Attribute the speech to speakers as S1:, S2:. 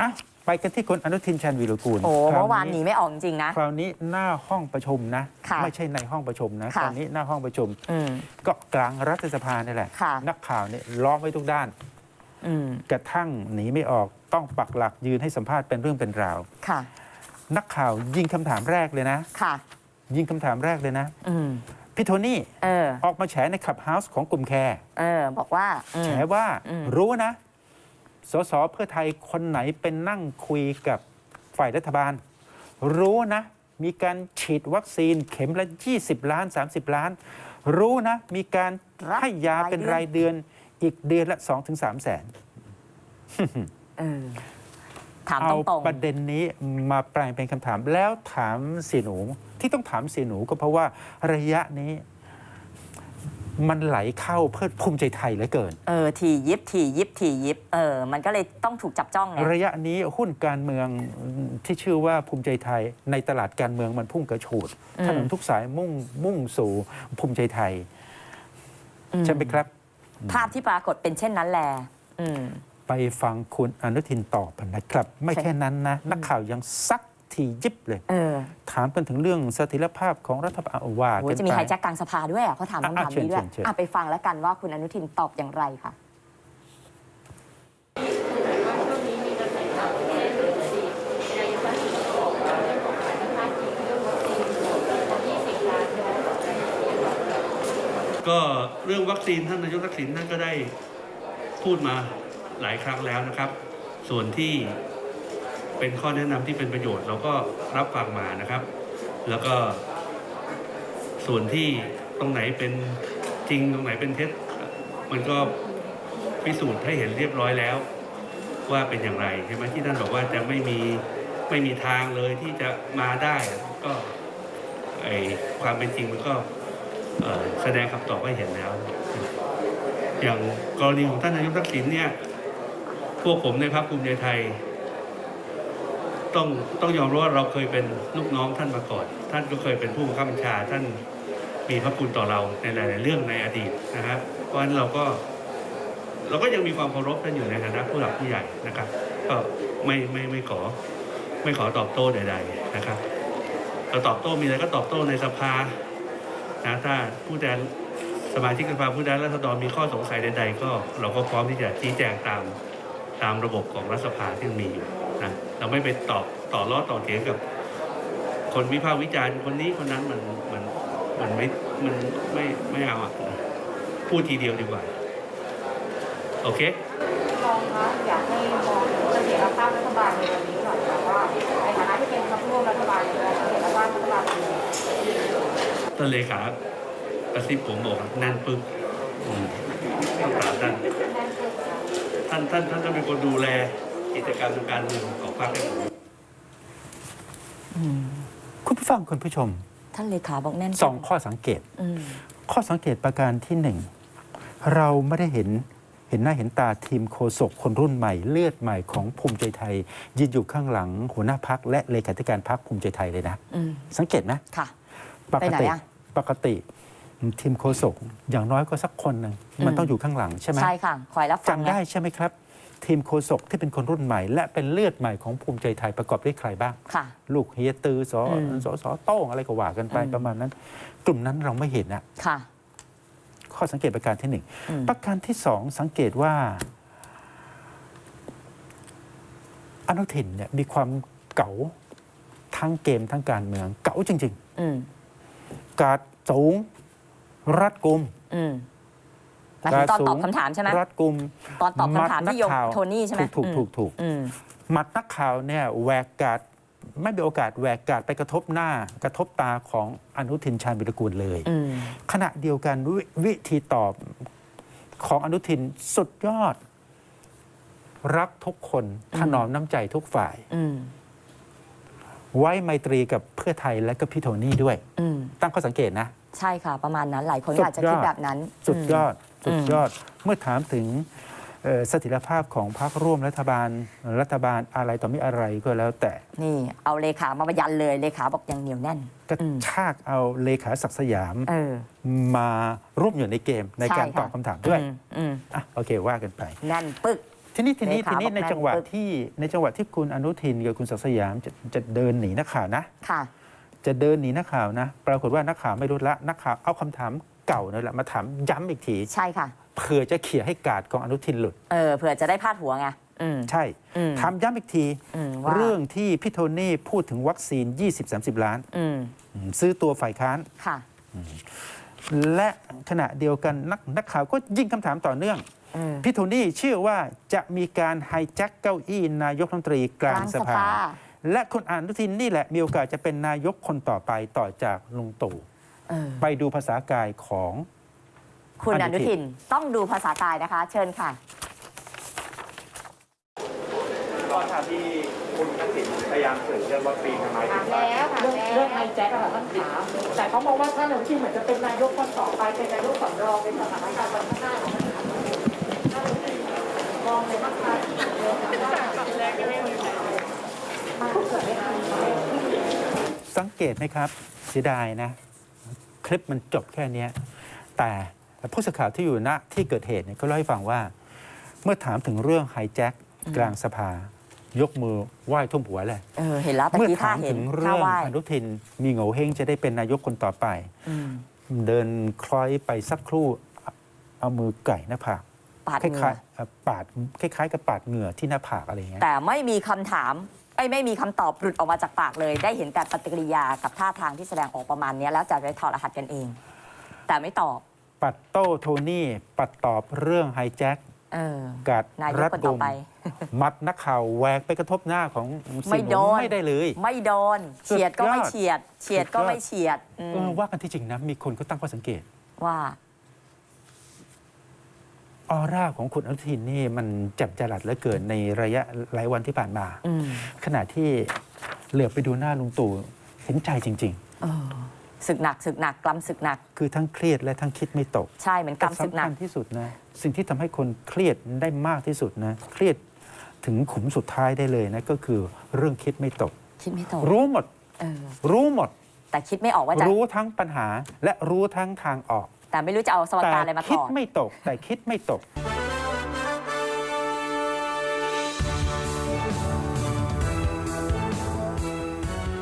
S1: อะไปกันที่คุณอนุทินชาญวีรกูล
S2: โอ้
S1: คร
S2: เมื่อวานหนีไม่ออกจริงๆนะ
S1: คราวนี้หน้าห้องประชุมนะ
S2: ค่ะ
S1: ไม่ใช่ในห้องประชุมนะ
S2: ค่ะ
S1: คราวนี้หน้าห้องประชุม
S2: อืม
S1: ก็กลางรัฐสภานี่แหละ
S2: ค่ะ
S1: นักข่าวเนี่ยล้อมไว้ทุกด้าน
S2: อืม
S1: กระทั่งหนีไม่ออกต้องปักหลักยืนให้สัมภาษณ์เป็นเรื่องเป็นราว
S2: ค่ะ
S1: นักข่าวยิงคำถามแรกเลยนะ
S2: ค่ะ
S1: ยิงคำถามแรกเลยนะ
S2: อืม
S1: พี่โทนี่
S2: เออ
S1: ออกมาแฉในคลับเฮาส์ของกลุ่มแคร์
S2: เออ บอกว่าอืม
S1: แฉว่า
S2: อืม
S1: รู้นะ สสเพื่อไทยคนไหนเป็นนั่งคุยกับฝ่ายรัฐบาล รู้นะ มีการฉีดวัคซีนเข็มละ 20 ล้าน 30 ล้าน รู้นะ มีการให้ยาเป็นรายเดือนอีกเดือนละ2-3แสน
S2: เออถาม
S1: เอา
S2: ตรง
S1: ประเด็นนี้มาแปลงเป็นคำถามแล้วถามเสียหนูที่ต้องถามเสียหนูก็เพราะว่าระยะนี้ มันไหลเข้าเพื่อภูมิใจไทยเหลือเกิน
S2: ๆเออทียิบทียิบทียิบเออมันก็เลยต้องถูกจับจ้องไง
S1: ระยะนี้หุ้นการเมืองที่ชื่อว่าภูมิใจไทย ในตลาดการเมืองมันพุ่งกระฉูด
S2: อืม
S1: ถนนทุกสายมุ่งมุ่งสู่ภูมิใจไทย
S2: อื
S1: ใช่ไหมครับ
S2: ภาพที่ปรากฏเป็นเช่นนั้นแหละอืม
S1: ไปฟังคุณอนุทินตอบนะครับ ไม่
S2: ใช่
S1: แค่นั้นนะ นักข่าวยังซัก ทียิบเลย
S2: เออ
S1: ถามกันถึงเรื่องเสถียรภาพของรัฐบาลว่า
S2: โห
S1: กัน
S2: จะมี
S1: ไป
S2: ไฮแจ็คกลางสภาด้วยอะเขาถามคำถาม
S1: อะเชิญ
S2: นี้ด้วย
S1: เชิญเชิญ
S2: อะไปฟังแล้วกันว่าคุณอนุทินตอบอย่างไรค่ะ
S3: ก็เรื่องวัคซีนท่านนายกทักษิณท่านก็ได้พูดมาหลายครั้งแล้วนะครับ ส่วนที่ เป็นข้อแนะนำที่เป็นประโยชน์ เราก็รับฟังมานะครับ แล้วก็ ส่วนที่ตรงไหนเป็นจริงตรงไหนเป็นเท็จมันก็พิสูจน์ให้เห็นเรียบร้อยแล้ว ว่าเป็นอย่างไรใช่ไหมที่ท่านบอกว่าจะไม่มีไม่มีทางเลยที่จะมาได้ก็ไอความเป็นจริงมันก็แสดงคำตอบให้เห็นแล้ว อย่างกรณีของท่านนายกทักษิณเนี่ย พวกผมในพรรคภูมิใจไทย ต้องต้องยอมรับว่าเราเคยเป็นลูกน้องท่านมาก่อน ท่านก็เคยเป็นผู้บังคับบัญชา ท่านมีพระคุณต่อเราในหลาย ๆ เรื่องในอดีตนะฮะเพราะฉะนั้นเราก็ เราก็ยังมีความเคารพท่านอยู่ในฐานะผู้หลักผู้ใหญ่นะครับ ก็ไม่ไม่ไม่ขอ ไม่ขอตอบโต้ใด ๆ นะครับเราตอบโต้มีอะไรก็ตอบโต้ในสภานะถ้าผู้แทนสมาชิกสภาผู้แทนราษฎรมีข้อสงสัยใด ๆ ก็ เราก็พร้อมที่จะชี้แจงตามตามระบบของรัฐสภาที่มีอยู่ นะเราไม่ไปตอบต่อล้อต่อเถียงกับ คนวิพากษ์วิจารณ์คนนี้คนนั้นมันมันมันไม่มันไม่ไม่เอาอะพูดทีเดียวดีกว่า โอเค
S4: มองคะอยากให้มองเสถียรภาพรัฐบาลในวันนี้หน่อยค่ะว่าในฐานะที่เป็นพรรคร่วมรัฐบาลเนี่ยเสถียรภาพรัฐบาลเป็นยังไง
S3: ท่านเลขากระซิบผมบอกแน่นปึ๊บอืมต้องถามท่านท่านท่านท่านจะเป็นคนดูแล กิจกรรมทางการเมืองของพรรคให้ผม
S1: คุณผู้ฟังคุณผู้ชม
S2: ท่านเลขาบอกแน่น
S1: สองข้อสังเกต
S2: อืม
S1: ข้อสังเกตประการที่หนึ่งเราไม่ได้เห็นเห็นหน้าเห็นตาทีมโฆษกคนรุ่นใหม่เลือดใหม่ของภูมิใจไทย ยืนอยู่ข้างหลังหัวหน้าพักและเลขาธิการพักภูมิใจไทยเลยนะ
S2: อืม
S1: สังเกตไหม
S2: ค่ะ
S1: ปก
S2: ไปไหน
S1: ติ
S2: อะ
S1: ปกติทีมโฆษกอย่างน้อยก็สักคนหนึ่งมัน
S2: อืม
S1: ต้องอยู่ข้างหลังใช่ไหม
S2: ใช่ค่ะ คอยรับฟัง
S1: จำได้ใช่ไหมครับ ทีมโฆษกที่เป็นคนรุ่นใหม่ และเป็นเลือดใหม่ของภูมิใจไทยประกอบด้วยใครบ้าง
S2: ค่ะ
S1: ลูกเฮียตือสอ
S2: อืม
S1: สอสอโต้งอะไรก็ว่ากันไป
S2: อืม
S1: ประมาณนั้น กลุ่มนั้นเราไม่เห็นอะ
S2: ค่ะ
S1: ข้อสังเกตประการที่หนึ่ง
S2: อืม
S1: ประการที่สองสังเกตว่า อนุทินเนี่ยมีความเก๋าทั้งเกมทั้งการเมือง เก๋าจริง
S2: อืม
S1: ๆ การดสูงรัดกุม
S2: อืมห มายถึงตอน
S1: สูง
S2: ตอบคำถามใช่ไหม
S1: รัดกุม
S2: ตอนตอบคำถามที่โยง
S1: มัดนักข่าว
S2: โทนี่ใช่ไหม
S1: ถูกถูก
S2: อืม
S1: ถูกถูก
S2: อืม
S1: หมัดนักข่าวเนี่ยแหวกกาดไม่มีโอกาสแหวกกาดไปกระทบหน้ากระทบตาของอนุทินชาญวิรกูลเลย
S2: อืม
S1: ขณะเดียวกันววิธีตอบของอนุทินสุดยอด รักทุกคน
S2: อืม
S1: ถนอมน้ำใจทุกฝ่าย
S2: อืม
S1: ไว้ไมตรีกับเพื่อไทยและก็พี่โทนี่ด้วย
S2: อืม
S1: ตั้งข้อสังเกตนะ
S2: ใช่ค่ะ ประมาณนั้นหลายคน
S1: สุ
S2: ก็
S1: ด
S2: อาจจะ
S1: ยอด
S2: คิดแบบนั้น
S1: สุดยอด
S2: อื
S1: สุ
S2: ม
S1: ดยอดเมื่อถามถึงเอ่อเสถียรภาพของพรรคร่วมรัฐบาลรัฐบาลอะไรต่อมีอะไรก็แล้วแต่
S2: นี่เอาเลขามายันเลยเลขาบอกยังเหนียวแน่น
S1: กระ
S2: อืม
S1: ชากเอาเลขาศักดิ์สยาม
S2: เออ
S1: มาร่วมอยู่ในเกมในการ
S2: ใช่ค่ะ
S1: ตอบคำถามด้วย
S2: อืมอืม
S1: อะโอเคว่ากันไป
S2: แน่นปึก
S1: ทีนี้ทีนี้
S2: เลขา
S1: ทีนี้
S2: บอก
S1: ใน
S2: แน่น
S1: จังหวะ
S2: ปึ๊บ
S1: ที่ในจังหวะที่คุณอนุทินกับคุณศักดิ์สยามจะจะเดินหนีนักข่าวนะ
S2: ค่ะ
S1: จะเดินหนีนักข่าวนะ ปรากฏว่านักข่าวไม่รู้ละนักข่าวเอาคำถามเก่านั่นแหละมาถามย้ำอีกที
S2: ใช่ค่ะ
S1: เผื่อจะเขี่ยให้กาดของอนุทินหลุด
S2: เออเผื่อจะได้พาดหัวไงอืม
S1: ใช่
S2: อืม
S1: ถามย้ำอีกที
S2: อืมว่า
S1: เรื่องที่พี่โทนี่พูดถึงวัคซีน 20-30 ล้าน
S2: อืม
S1: อืมซื้อตัวฝ่ายค้าน
S2: ค่ะ
S1: และขณะเดียวกันนักนักข่าวก็ยิงคำถามต่อเนื่อง
S2: อืม
S1: พี่โทนี่เชื่อว่าจะมีการไฮแจ็คเก้าอี้นายกรัฐมนตรีกลางสภา และคุณอนุทินนี่แหละมีโอกาสจะเป็นนายกคนต่อไปต่อจากลุงตู่
S2: เออ
S1: ไปดูภาษากายของ
S2: คุณ
S1: อ
S2: อ
S1: นุ
S2: นุ
S1: ทิ
S2: ทิ
S1: น
S2: นต้องดูภาษากายนะคะ เชิญค่ะ
S5: ตอนที่คุณทักษิณพยายามสื่อเรื่องวัคซีนทำไม
S4: ถา
S5: ถึ
S4: ม
S5: งว่า
S4: แล้วถาม
S6: เรื่อง
S4: แล้ว
S6: เรื่องไฮแจ็คอะค่ะท่านถาม แต่เขามองว่าท่านอนุทินเหมือนจะเป็นนายกคนต่อไป เป็นนายกสำรองในสถานการณ์วันข้างหน้าของท่านท่านอนุทินมองในบ้างคะเสั
S1: งเกตไหมครับเสียดายนะ คลิปมันจบแค่เนี้ยแต่ผู้สื่อข่าวที่อยู่ณที่เกิดเหตุเนี่ยก็เล่าให้ฟังว่า เมื่อถามถึงเรื่องไฮแจ็คกลางสภายกมือไหว้ท่วมหัวเลย
S2: เออเห็นแล้วตะ
S1: เมื่อ
S2: กี้ท่า
S1: ถาม
S2: เห็
S1: ถึ
S2: น
S1: ง
S2: ท่า
S1: เรื่อง
S2: ไหว้
S1: อนุทินมีโง่เฮงจะได้เป็นนายกคนต่อไป
S2: อืม
S1: เดินคล้อยไปสักครู่เอาเอามือไก่หน้าผาก
S2: ปาด
S1: ค
S2: เหงื่
S1: ล้า
S2: อย
S1: ๆเอ่อปาดคล้ายๆกับปาดเหงื่อที่หน้าผากอะไรอย่างเงี้ย
S2: แต่ไม่มีคำถาม ไอ้ยไม่มีคำตอบหลุดออกมาจากปากเลย ได้เห็นการปฏิกิริยากับท่าทางที่แสดงออกประมาณเนี้ยแล้วจะไปถอดรหัสกันเอง แต่ไม่ตอบ
S1: ปัดโต้โทนี่ปัดตอบเรื่องไฮแจ็ค
S2: เออ
S1: กัด
S2: นายก
S1: รัด
S2: คน
S1: กุ
S2: ต่อ
S1: ม
S2: ไป
S1: มัดนักข่าวแหวกไปกระทบหน้าของ
S2: ไม่
S1: สื่อ
S2: โดน
S1: ไม่ได้เลย
S2: ไม่โดนเฉียดก็ไม่เฉียด เฉียดก็ไม่เฉียดอืม
S1: เออว่ากันที่จริงนะ มีคนก็ตั้งข้อสังเกต
S2: ว่า
S1: ออร่าของคุณอนุทินนี่มันจับจรัสเหลือเกินในระยะหลายวันที่ผ่านมา
S2: อืม
S1: ขณะที่เหลือบไปดูหน้าลุงตู่เห็นใจจริง
S2: เออศึกหนักศึกหนักกำศึกหนัก
S1: ๆ คือทั้งเครียดและทั้งคิดไม่ตก
S2: ใช่เหมือน
S1: แต่
S2: กำศึกหนั
S1: สำ
S2: ก
S1: คัญที่สุดนะ สิ่งที่ทำให้คนเครียดได้มากที่สุดนะ เครียดถึงขุมสุดท้ายได้เลยนะ ก็คือเรื่องคิดไม่ตก
S2: คิดไม่ตก
S1: รู้หมด
S2: เออ
S1: รู้หมด
S2: แต่คิดไม่ออกว่าจะ
S1: รู้ทั้งปัญหาและรู้ทั้งทางออก
S2: แต่ไม่รู้จะเอาสวั
S1: สดิ
S2: การอะไรมาต่อ
S1: คิดไม่ตกแต่คิดไม่ตก